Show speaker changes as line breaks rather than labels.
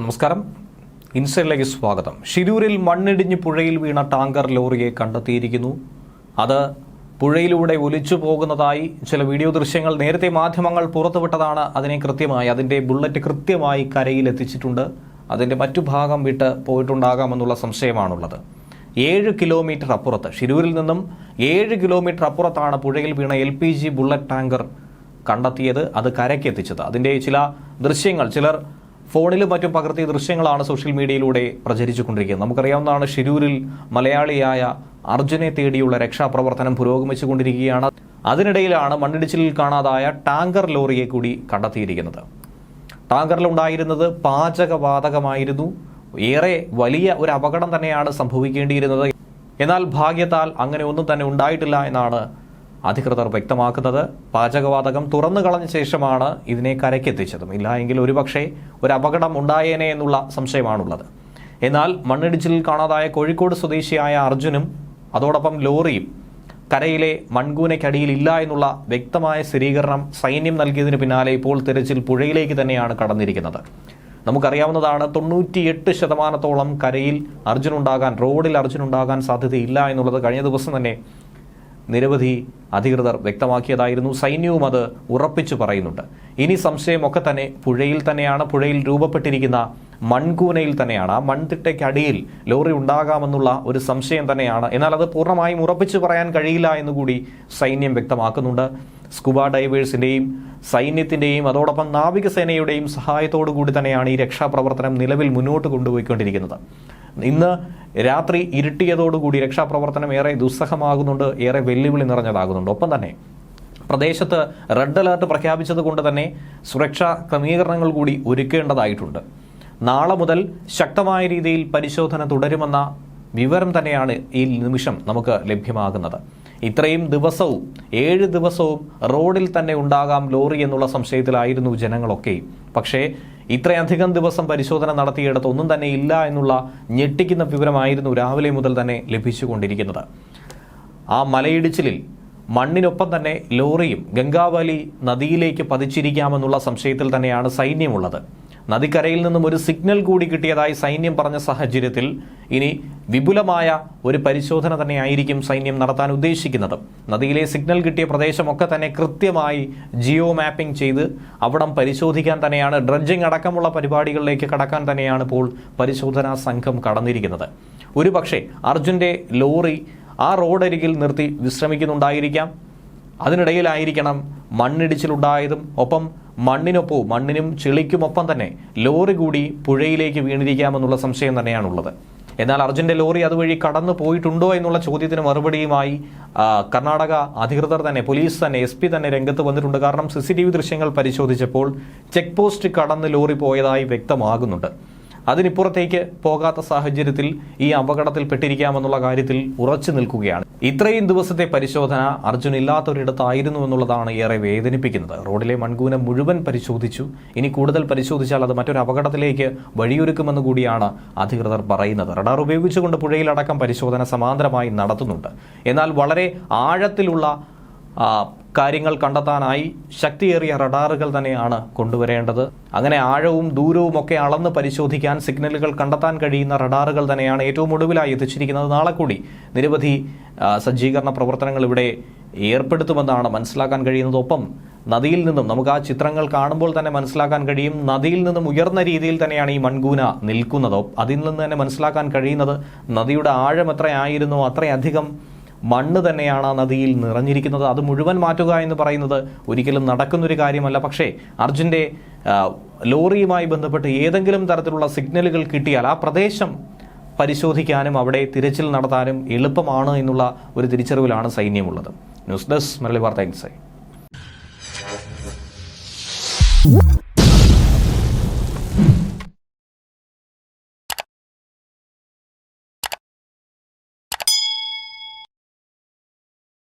നമസ്കാരം. ഇൻസൈഡിലേക്ക് സ്വാഗതം. ഷിരൂരിൽ മണ്ണിടിഞ്ഞ് പുഴയിൽ വീണ ടാങ്കർ ലോറിയെ കണ്ടെത്തിയിരിക്കുന്നു. അത് പുഴയിലൂടെ ഒലിച്ചു പോകുന്നതായി ചില വീഡിയോ ദൃശ്യങ്ങൾ നേരത്തെ മാധ്യമങ്ങൾ പുറത്തുവിട്ടതാണ്. അതിനെ കൃത്യമായി അതിന്റെ ബുള്ളറ്റ് കൃത്യമായി കരയിൽ എത്തിച്ചിട്ടുണ്ട് അതിന്റെ മറ്റു ഭാഗം വിട്ട് പോയിട്ടുണ്ടാകാമെന്നുള്ള സംശയമാണുള്ളത്. ഏഴ് കിലോമീറ്റർ അപ്പുറത്ത് ഷിരൂരിൽ നിന്നും ഏഴ് കിലോമീറ്റർ അപ്പുറത്താണ് പുഴയിൽ വീണ L P G bullet tanker കണ്ടെത്തിയത് അത് കരയ്ക്കെത്തിച്ചത്. അതിന്റെ ചില ദൃശ്യങ്ങൾ ചിലർ ഫോണിലും മറ്റും പകർത്തിയ ദൃശ്യങ്ങളാണ് സോഷ്യൽ മീഡിയയിലൂടെ പ്രചരിച്ചുകൊണ്ടിരിക്കുന്നത്. നമുക്കറിയാവുന്നതാണ് ഷിരൂരിൽ മലയാളിയായ അർജുനെ തേടിയുള്ള രക്ഷാപ്രവർത്തനം പുരോഗമിച്ചുകൊണ്ടിരിക്കുകയാണ്. അതിനിടയിലാണ് മണ്ണിടിച്ചിലിൽ കാണാതായ ടാങ്കർ ലോറിയെ കൂടി കണ്ടെത്തിയിരിക്കുന്നത്. ടാങ്കറിലുണ്ടായിരുന്നത് പാചകവാതകമായിരുന്നു. ഏറെ വലിയ ഒരു അപകടം തന്നെയാണ് സംഭവിക്കേണ്ടിയിരുന്നത്. എന്നാൽ ഭാഗ്യത്താൽ അങ്ങനെ ഒന്നും തന്നെ ഉണ്ടായിട്ടില്ല എന്നാണ് അധികൃതർ വ്യക്തമാക്കുന്നത് പാചകവാതകം തുറന്നു കളഞ്ഞ ശേഷമാണ് ഇതിനെ കരയ്ക്കെത്തിച്ചതും. ഇല്ല എങ്കിൽ ഒരുപക്ഷെ ഒരു അപകടം ഉണ്ടായേനെ എന്നുള്ള സംശയമാണുള്ളത്. എന്നാൽ മണ്ണിടിച്ചിലിൽ കാണാതായ കോഴിക്കോട് സ്വദേശിയായ അർജുനും അതോടൊപ്പം ലോറിയും കരയിലെ മൺകൂനയ്ക്കടിയിൽ ഇല്ല എന്നുള്ള വ്യക്തമായ സ്ഥിരീകരണം സൈന്യം നൽകിയതിന് പിന്നാലെ ഇപ്പോൾ തിരച്ചിൽ പുഴയിലേക്ക് തന്നെയാണ് കടന്നിരിക്കുന്നത്. നമുക്കറിയാവുന്നതാണ് തൊണ്ണൂറ്റിയെട്ട് ശതമാനത്തോളം കരയിൽ അർജുനുണ്ടാകാൻ റോഡിൽ അർജുനുണ്ടാകാൻ സാധ്യതയില്ല എന്നുള്ളത് കഴിഞ്ഞ ദിവസം തന്നെ നിരവധി അധികൃതർ വ്യക്തമാക്കിയതായിരുന്നു. സൈന്യവും അത് ഉറപ്പിച്ചു പറയുന്നുണ്ട്. ഇനി സംശയമൊക്കെ തന്നെ പുഴയിൽ തന്നെയാണ്. പുഴയിൽ രൂപപ്പെട്ടിരിക്കുന്ന മൺകൂനയിൽ തന്നെയാണ്. ആ മൺതിട്ടയ്ക്കടിയിൽ ലോറി ഉണ്ടാകാമെന്നുള്ള ഒരു സംശയം തന്നെയാണ്. എന്നാൽ അത് പൂർണമായും ഉറപ്പിച്ചു പറയാൻ കഴിയില്ല എന്നുകൂടി സൈന്യം വ്യക്തമാക്കുന്നുണ്ട്. സ്കൂബ ഡൈവേഴ്സിന്റെയും സൈന്യത്തിന്റെയും അതോടൊപ്പം നാവികസേനയുടെയും സഹായത്തോടു കൂടി തന്നെയാണ് ഈ രക്ഷാപ്രവർത്തനം നിലവിൽ മുന്നോട്ട് കൊണ്ടുപോയിക്കൊണ്ടിരിക്കുന്നത്. ഇന്ന് രാത്രി ഇരുട്ടിയതോടുകൂടി രക്ഷാപ്രവർത്തനം ഏറെ ദുസ്സഹമാകുന്നുണ്ട് ഏറെ വെല്ലുവിളി നിറഞ്ഞതാകുന്നുണ്ട്. ഒപ്പം തന്നെ പ്രദേശത്ത് റെഡ് അലേർട്ട് പ്രഖ്യാപിച്ചത് കൊണ്ട് തന്നെ സുരക്ഷാ ക്രമീകരണങ്ങൾ കൂടി ഒരുക്കേണ്ടതായിട്ടുണ്ട്. നാളെ മുതൽ ശക്തമായ രീതിയിൽ പരിശോധന തുടരുമെന്ന വിവരം തന്നെയാണ് ഈ നിമിഷം നമുക്ക് ലഭ്യമാകുന്നത്. ഇത്രയും ദിവസവും ഏഴ് ദിവസവും റോഡിൽ തന്നെ ഉണ്ടാകാം ലോറി എന്നുള്ള സംശയത്തിലായിരുന്നു ജനങ്ങളൊക്കെയും പക്ഷേ ഇത്രയധികം ദിവസം പരിശോധന നടത്തിയിടത്ത് ഒന്നും തന്നെ ഇല്ല എന്നുള്ള ഞെട്ടിക്കുന്ന വിവരമായിരുന്നു രാവിലെ മുതൽ തന്നെ ലഭിച്ചുകൊണ്ടിരിക്കുന്നത്. ആ മലയിടിച്ചിലിൽ മണ്ണിനൊപ്പം തന്നെ ലോറിയും ഗംഗാവലി നദിയിലേക്ക് പതിച്ചിരിക്കാമെന്നുള്ള സംശയത്തിൽ തന്നെയാണ് സൈന്യമുള്ളത്. നദിക്കരയിൽ നിന്നും ഒരു സിഗ്നൽ കൂടി കിട്ടിയതായി സൈന്യം പറഞ്ഞ സാഹചര്യത്തിൽ ഇനി വിപുലമായ ഒരു പരിശോധന തന്നെയായിരിക്കും സൈന്യം നടത്താൻ ഉദ്ദേശിക്കുന്നത്. നദിയിലെ സിഗ്നൽ കിട്ടിയ പ്രദേശമൊക്കെ തന്നെ കൃത്യമായി ജിയോ മാപ്പിംഗ് ചെയ്ത് അവിടം പരിശോധിക്കാൻ തന്നെയാണ് ഡ്രഡ്ജിംഗ് അടക്കമുള്ള പരിപാടികളിലേക്ക് കടക്കാൻ തന്നെയാണ് ഇപ്പോൾ പരിശോധനാ സംഘം കടന്നിരിക്കുന്നത്. ഒരു പക്ഷേ അർജുന്റെ ലോറി ആ റോഡരികിൽ നിർത്തി വിശ്രമിക്കുന്നുണ്ടായിരിക്കാം. അതിനിടയിലായിരിക്കണം മണ്ണിടിച്ചിലുണ്ടായതും. ഒപ്പം മണ്ണിനൊപ്പവും മണ്ണിനും ചെളിക്കുമൊപ്പം തന്നെ ലോറി കൂടി പുഴയിലേക്ക് വീണിരിക്കാമെന്നുള്ള സംശയം തന്നെയാണുള്ളത്. എന്നാൽ അർജുന്റെ ലോറി അതുവഴി കടന്നു പോയിട്ടുണ്ടോ എന്നുള്ള ചോദ്യത്തിന് മറുപടിയുമായി കർണാടക അധികൃതർ തന്നെ പോലീസ് തന്നെ എസ് പി തന്നെ രംഗത്ത് വന്നിട്ടുണ്ട്. കാരണം സി ദൃശ്യങ്ങൾ പരിശോധിച്ചപ്പോൾ ചെക്ക് പോസ്റ്റ് കടന്ന് ലോറി പോയതായി വ്യക്തമാകുന്നുണ്ട്. അതിനിപ്പുറത്തേക്ക് പോകാത്ത സാഹചര്യത്തിൽ ഈ അപകടത്തിൽ പെട്ടിരിക്കാമെന്നുള്ള കാര്യത്തിൽ ഉറച്ചു നിൽക്കുകയാണ്. ഇത്രയും ദിവസത്തെ പരിശോധന അർജുൻ ഇല്ലാത്തൊരിടത്തായിരുന്നു എന്നുള്ളതാണ് ഏറെ വേദനിപ്പിക്കുന്നത്. റോഡിലെ മൺകൂനം മുഴുവൻ പരിശോധിച്ചു. ഇനി കൂടുതൽ പരിശോധിച്ചാൽ അത് മറ്റൊരു അപകടത്തിലേക്ക് വഴിയൊരുക്കുമെന്ന് കൂടിയാണ് അധികൃതർ പറയുന്നത്. റഡാർ ഉപയോഗിച്ചുകൊണ്ട് പുഴയിലടക്കം പരിശോധന സമാന്തരമായി നടത്തുന്നുണ്ട്. എന്നാൽ വളരെ ആഴത്തിലുള്ള കാര്യങ്ങൾ കണ്ടെത്താനായി ശക്തിയേറിയ റഡാറുകൾ തന്നെയാണ് കൊണ്ടുവരേണ്ടത്. അങ്ങനെ ആഴവും ദൂരവും ഒക്കെ അളന്ന് പരിശോധിക്കാൻ സിഗ്നലുകൾ കണ്ടെത്താൻ കഴിയുന്ന റഡാറുകൾ തന്നെയാണ് ഏറ്റവും ഒടുവിലായി എത്തിച്ചിരിക്കുന്നത്. നാളെ കൂടി നിരവധി സജ്ജീകരണ പ്രവർത്തനങ്ങൾ ഇവിടെ ഏർപ്പെടുത്തുമെന്നാണ് മനസ്സിലാക്കാൻ കഴിയുന്നത്. ഒപ്പം നദിയിൽ നിന്നും നമുക്ക് ആ ചിത്രങ്ങൾ കാണുമ്പോൾ തന്നെ മനസ്സിലാക്കാൻ കഴിയും. നദിയിൽ നിന്നും ഉയർന്ന രീതിയിൽ തന്നെയാണ് ഈ മൺകൂന നിൽക്കുന്നത്. അതിൽ നിന്ന് തന്നെ മനസ്സിലാക്കാൻ കഴിയുന്നത് നദിയുടെ ആഴം എത്രയായിരുന്നോ അത്രയധികം മണ്ണ് തന്നെയാണ് ആ നദിയിൽ നിറഞ്ഞിരിക്കുന്നത്. അത് മുഴുവൻ മാറ്റുക എന്ന് പറയുന്നത് ഒരിക്കലും നടക്കുന്നൊരു കാര്യമല്ല. പക്ഷേ അർജുന്റെ ലോറിയുമായി ബന്ധപ്പെട്ട് ഏതെങ്കിലും തരത്തിലുള്ള സിഗ്നലുകൾ കിട്ടിയാൽ ആ പ്രദേശം പരിശോധിക്കാനും അവിടെ തിരച്ചിൽ നടത്താനും എളുപ്പമാണ് എന്നുള്ള ഒരു തിരിച്ചറിവിലാണ് സൈന്യമുള്ളത്. ന്യൂസ് ഡെസ്ക് മലയാളി വാർത്ത ഇൻസൈറ്റ്